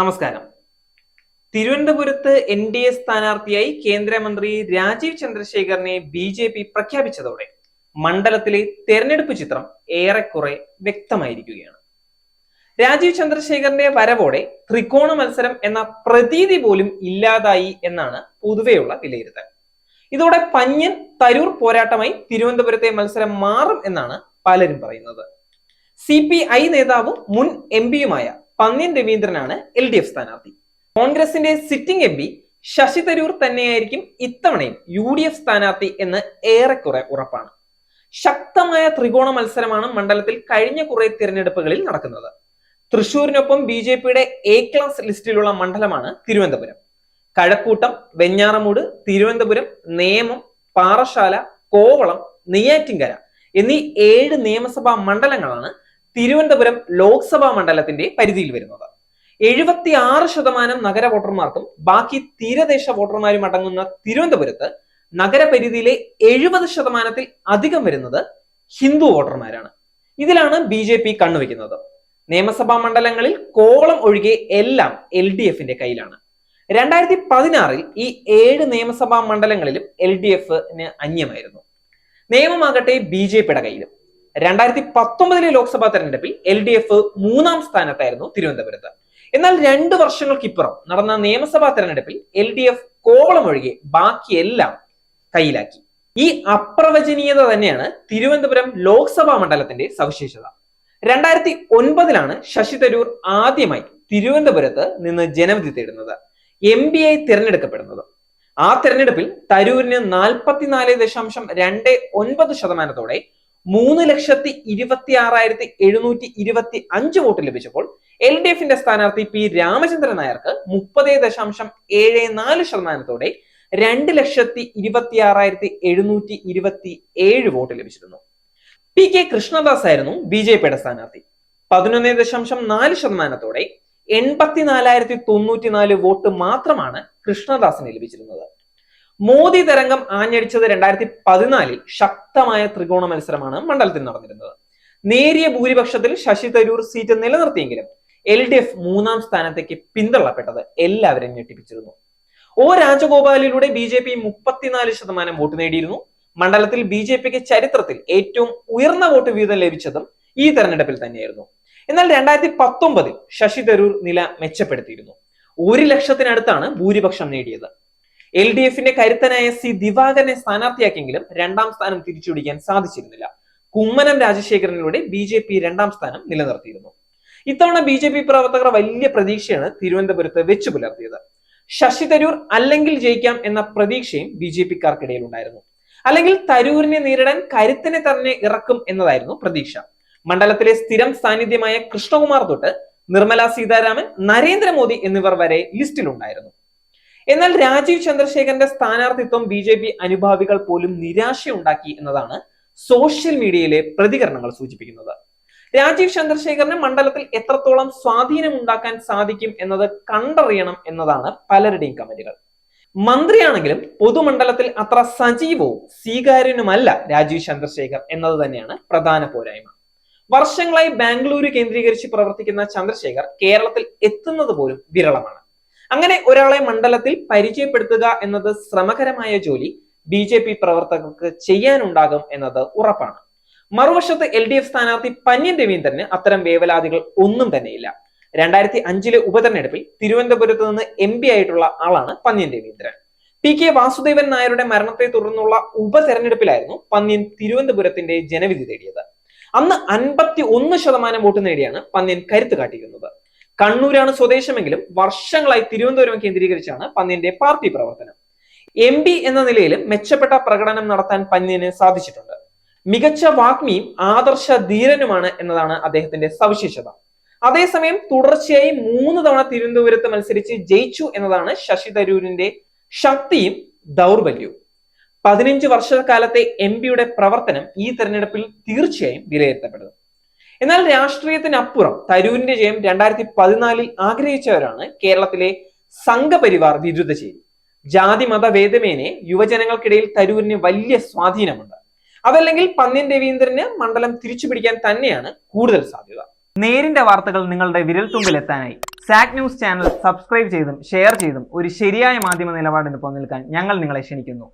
നമസ്കാരം. തിരുവനന്തപുരത്ത് N D A സ്ഥാനാർത്ഥിയായി കേന്ദ്രമന്ത്രി രാജീവ് ചന്ദ്രശേഖറിനെ ബി ജെ പി പ്രഖ്യാപിച്ചതോടെ മണ്ഡലത്തിലെ തെരഞ്ഞെടുപ്പ് ചിത്രം ഏറെക്കുറെ വ്യക്തമായിരിക്കുകയാണ്. രാജീവ് ചന്ദ്രശേഖറിന്റെ വരവോടെ ത്രികോണ മത്സരം എന്ന പ്രതീതി പോലും ഇല്ലാതായി എന്നാണ് പൊതുവെയുള്ള വിലയിരുത്തൽ. ഇതോടെ പഞ്ഞൻ തരൂർ പോരാട്ടമായി തിരുവനന്തപുരത്തെ മത്സരം മാറും എന്നാണ് പലരും പറയുന്നത്. സി പി ഐ നേതാവും മുൻ എം പിയുമായ പന്ന്യൻ രവീന്ദ്രനാണ് എൽ ഡി എഫ് സ്ഥാനാർത്ഥി. കോൺഗ്രസിന്റെ sitting M P Shashi Tharoor തന്നെയായിരിക്കും ഇത്തവണയും യു ഡി എഫ് സ്ഥാനാർത്ഥി എന്ന് ഏറെക്കുറെ ഉറപ്പാണ്. ശക്തമായ ത്രികോണ മത്സരമാണ് മണ്ഡലത്തിൽ കഴിഞ്ഞ കുറെ തിരഞ്ഞെടുപ്പുകളിൽ നടക്കുന്നത്. തൃശൂരിനൊപ്പം ബി ജെ പിയുടെ എ ക്ലാസ് ലിസ്റ്റിലുള്ള മണ്ഡലമാണ് തിരുവനന്തപുരം. കഴക്കൂട്ടം വെഞ്ഞാറമൂട് തിരുവനന്തപുരം നേമം പാറശാല കോവളം നെയ്യാറ്റിങ്കര എന്നീ ഏഴ് നിയമസഭാ മണ്ഡലങ്ങളാണ് തിരുവനന്തപുരം ലോക്സഭാ മണ്ഡലത്തിന്റെ പരിധിയിൽ വരുന്നത്. എഴുപത്തി ആറ് ശതമാനം നഗര വോട്ടർമാർക്കും ബാക്കി തീരദേശ വോട്ടർമാരും അടങ്ങുന്ന തിരുവനന്തപുരത്ത് നഗരപരിധിയിലെ എഴുപത് ശതമാനത്തിൽ അധികം വരുന്നത് ഹിന്ദു വോട്ടർമാരാണ്. ഇതിലാണ് ബി ജെ പി കണ്ണുവെക്കുന്നത് നിയമസഭാ മണ്ഡലങ്ങളിൽ കോളം ഒഴികെ എല്ലാം എൽ ഡി എഫിന്റെ കയ്യിലാണ്. രണ്ടായിരത്തി പതിനാറിൽ ഈ ഏഴ് നിയമസഭാ മണ്ഡലങ്ങളിലും എൽ ഡി എഫിന് അന്യമായിരുന്നു. നിയമമാകട്ടെ ബി ജെ പിയുടെ കയ്യിലും. രണ്ടായിരത്തി പത്തൊമ്പതിലെ ലോക്സഭാ തെരഞ്ഞെടുപ്പിൽ എൽ ഡി എഫ് മൂന്നാം സ്ഥാനത്തായിരുന്നു തിരുവനന്തപുരത്ത്. എന്നാൽ രണ്ട് വർഷങ്ങൾക്കിപ്പുറം നടന്ന നിയമസഭാ തെരഞ്ഞെടുപ്പിൽ എൽ ഡി എഫ് കോവളം ഒഴികെ ബാക്കിയെല്ലാം കയ്യിലാക്കി. ഈ അപ്രവചനീയത തന്നെയാണ് തിരുവനന്തപുരം ലോക്സഭാ മണ്ഡലത്തിന്റെ സവിശേഷത. രണ്ടായിരത്തി ഒൻപതിലാണ് ശശി തരൂർ ആദ്യമായി തിരുവനന്തപുരത്ത് നിന്ന് ജനവിധി തേടുന്നത് എം ബി ഐ തിരഞ്ഞെടുക്കപ്പെടുന്നത്. ആ തെരഞ്ഞെടുപ്പിൽ തരൂരിന് നാൽപ്പത്തിനാല് ദശാംശം രണ്ട് ഒൻപത് ശതമാനത്തോടെ മൂന്ന് ലക്ഷത്തി ഇരുപത്തി ആറായിരത്തി എഴുന്നൂറ്റി ഇരുപത്തി അഞ്ച് വോട്ട് ലഭിച്ചപ്പോൾ എൽ ഡി എഫിന്റെ സ്ഥാനാർത്ഥി പി രാമചന്ദ്രൻ നായർക്ക് മുപ്പത് ദശാംശം ഏഴ് നാല് ശതമാനത്തോടെ രണ്ട് ലക്ഷത്തി ഇരുപത്തി ആറായിരത്തി എഴുന്നൂറ്റി ഇരുപത്തി ഏഴ് വോട്ട് ലഭിച്ചിരുന്നു. പി കെ കൃഷ്ണദാസ് ആയിരുന്നു ബി ജെ പിയുടെ സ്ഥാനാർത്ഥി. പതിനൊന്ന് ദശാംശം നാല് ശതമാനത്തോടെ എൺപത്തിനാലായിരത്തി തൊണ്ണൂറ്റി നാല് വോട്ട് മാത്രമാണ് കൃഷ്ണദാസിന് ലഭിച്ചിരുന്നത്. മോദി തരംഗം ആഞ്ഞടിച്ചത് രണ്ടായിരത്തി പതിനാലിൽ ശക്തമായ ത്രികോണ മത്സരമാണ് മണ്ഡലത്തിൽ നടന്നിരുന്നത്. നേരിയ ഭൂരിപക്ഷത്തിൽ ശശി തരൂർ സീറ്റ് നിലനിർത്തിയെങ്കിലും എൽ ഡി എഫ് മൂന്നാം സ്ഥാനത്തേക്ക് പിന്തള്ളപ്പെട്ടത് എല്ലാവരും ഞെട്ടിപ്പിച്ചിരുന്നു. ഒ രാജഗോപാലിലൂടെ ബി ജെ പി മുപ്പത്തിനാല് ശതമാനം വോട്ട് നേടിയിരുന്നു. മണ്ഡലത്തിൽ ബി ജെ പിക്ക് ചരിത്രത്തിൽ ഏറ്റവും ഉയർന്ന വോട്ട് വീതം ലഭിച്ചതും ഈ തെരഞ്ഞെടുപ്പിൽ തന്നെയായിരുന്നു. എന്നാൽ രണ്ടായിരത്തി പത്തൊമ്പതിൽ ശശി തരൂർ നില മെച്ചപ്പെടുത്തിയിരുന്നു. ഒരു ലക്ഷത്തിനടുത്താണ് ഭൂരിപക്ഷം നേടിയത്. എൽ ഡി എഫിന്റെ കരുത്തനായ സി ദിവാകരനെ സ്ഥാനാർത്ഥിയാക്കിയെങ്കിലും രണ്ടാം സ്ഥാനം തിരിച്ചുപിടിക്കാൻ സാധിച്ചിരുന്നില്ല. കുമ്മനം രാജശേഖരനിലൂടെ ബി ജെ പി രണ്ടാം സ്ഥാനം നിലനിർത്തിയിരുന്നു. ഇത്തവണ ബി ജെ പി പ്രവർത്തകർ വലിയ പ്രതീക്ഷയാണ് തിരുവനന്തപുരത്ത് വെച്ചു പുലർത്തിയത്. ശശി തരൂർ അല്ലെങ്കിൽ ജയിക്കാം എന്ന പ്രതീക്ഷയും ബി ജെ പിക്കാർക്കിടയിൽ ഉണ്ടായിരുന്നു അല്ലെങ്കിൽ തരൂരിനെ നേരിടാൻ കരുത്തിനെ തന്നെ ഇറക്കും എന്നതായിരുന്നു പ്രതീക്ഷ. മണ്ഡലത്തിലെ സ്ഥിരം സാന്നിധ്യമായ കൃഷ്ണകുമാർ തൊട്ട് നിർമ്മല സീതാരാമൻ നരേന്ദ്രമോദി എന്നിവർ വരെ ലിസ്റ്റിലുണ്ടായിരുന്നു. എന്നാൽ രാജീവ് ചന്ദ്രശേഖരന്റെ സ്ഥാനാർത്ഥിത്വം ബി ജെ പി അനുഭാവികൾ പോലും നിരാശയുണ്ടാക്കി എന്നതാണ് സോഷ്യൽ മീഡിയയിലെ പ്രതികരണങ്ങൾ സൂചിപ്പിക്കുന്നത്. രാജീവ് ചന്ദ്രശേഖരന് മണ്ഡലത്തിൽ എത്രത്തോളം സ്വാധീനം ഉണ്ടാക്കാൻ സാധിക്കും എന്നത് കണ്ടറിയണം എന്നതാണ് പലരുടെയും കമന്റുകൾ. മന്ത്രിയാണെങ്കിലും പൊതുമണ്ഡലത്തിൽ അത്ര സജീവവും സ്വീകാര്യനുമല്ല രാജീവ് ചന്ദ്രശേഖർ എന്നത് തന്നെയാണ് പ്രധാന പോരായ്മ. വർഷങ്ങളായി ബാംഗ്ലൂരു കേന്ദ്രീകരിച്ച് പ്രവർത്തിക്കുന്ന ചന്ദ്രശേഖർ കേരളത്തിൽ എത്തുന്നത് പോലും വിരളമാണ്. അങ്ങനെ ഒരാളെ മണ്ഡലത്തിൽ പരിചയപ്പെടുത്തുക എന്നത് ശ്രമകരമായ ജോലി ബി ജെ പി പ്രവർത്തകർക്ക് ചെയ്യാനുണ്ടാകും എന്നത് ഉറപ്പാണ്. മറുവശത്ത് എൽ ഡി എഫ് സ്ഥാനാർത്ഥി പന്യൻ രവീന്ദ്രന് അത്തരം വേവലാതികൾ ഒന്നും തന്നെയില്ല. രണ്ടായിരത്തി അഞ്ചിലെ ഉപതെരഞ്ഞെടുപ്പിൽ തിരുവനന്തപുരത്ത് നിന്ന് എം പി ആയിട്ടുള്ള ആളാണ് പന്യൻ രവീന്ദ്രൻ. പി കെ വാസുദേവൻ നായരുടെ മരണത്തെ തുടർന്നുള്ള ഉപതെരഞ്ഞെടുപ്പിലായിരുന്നു പന്യൻ തിരുവനന്തപുരത്തിന്റെ ജനവിധി തേടിയത്. അന്ന് അൻപത്തി ഒന്ന് ശതമാനം വോട്ട് നേടിയാണ് പന്യൻ കരുത്ത് കാട്ടിയിരുന്നത്. കണ്ണൂരാണ് സ്വദേശമെങ്കിലും വർഷങ്ങളായി തിരുവനന്തപുരം കേന്ദ്രീകരിച്ചാണ് പന്നിന്റെ പാർട്ടി പ്രവർത്തനം. എം പി എന്ന നിലയിലും മെച്ചപ്പെട്ട പ്രകടനം നടത്താൻ പന്നിന് സാധിച്ചിട്ടുണ്ട്. മികച്ച വാഗ്മിയും ആദർശ ധീരനുമാണ് എന്നതാണ് അദ്ദേഹത്തിന്റെ സവിശേഷത. അതേസമയം തുടർച്ചയായി മൂന്ന് തവണ തിരുവനന്തപുരത്ത് മത്സരിച്ച് ജയിച്ചു എന്നതാണ് ശശി തരൂരിന്റെ ശക്തിയും ദൗർബല്യവും. പതിനഞ്ച് വർഷക്കാലത്തെ എം പിയുടെ പ്രവർത്തനം ഈ തെരഞ്ഞെടുപ്പിൽ തീർച്ചയായും വിലയിരുത്തപ്പെടും എന്നാൽ രാഷ്ട്രീയത്തിനപ്പുറം തരൂരിന്റെ ജയം രണ്ടായിരത്തി പതിനാലിൽ ആഗ്രഹിച്ചവരാണ് കേരളത്തിലെ സംഘപരിവാർ വിരുദ്ധ ചേരി ജാതി മത ഭേദമേനെ യുവജനങ്ങൾക്കിടയിൽ തരൂരിന് വലിയ സ്വാധീനമുണ്ട്. അതല്ലെങ്കിൽ പന്ന്യൻ രവീന്ദ്രന് മണ്ഡലം തിരിച്ചു പിടിക്കാൻ തന്നെയാണ് കൂടുതൽ സാധ്യത. നേരിന്റെ വാർത്തകൾ നിങ്ങളുടെ വിരൽത്തുമ്പിൽ എത്താനായി സാക് ന്യൂസ് ചാനൽ സബ്സ്ക്രൈബ് ചെയ്തും ഷെയർ ചെയ്തും ഒരു ശരിയായ മാധ്യമ നിലപാടിന് പോകാൻ ഞങ്ങൾ നിങ്ങളെ ക്ഷണിക്കുന്നു.